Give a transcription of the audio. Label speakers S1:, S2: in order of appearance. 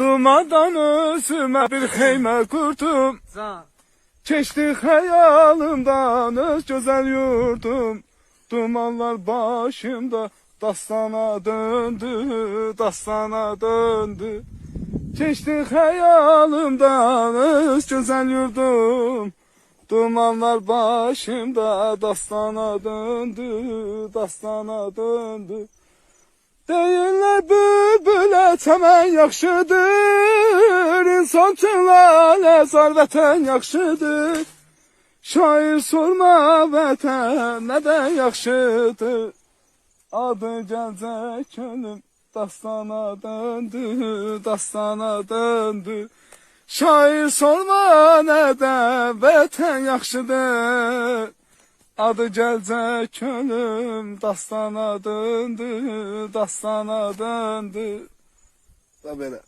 S1: Dumandan özüme bir xeymə qurdum
S2: Can.
S1: Keçdi xəyalımdan öz gözəl yurdum. Dumanlar başımda dastana döndü, dastana döndü. Keçdi xəyalımdan öz gözəl yurdum. Dumanlar başımda dastana döndü, dastana döndü. Deyirlər bülbülə çəmən yaxşıdır, insan üçün lalə zar vətən yaxşıdır. Şair sorma vətən nədən yaxşıdır. Adı gəlcək könlüm dastana döndü, dastana döndü. Şair sorma nədən vətən yaxşıdır. Adı gəlcək könlüm dastana döndü, dastana döndü. Tá vendo?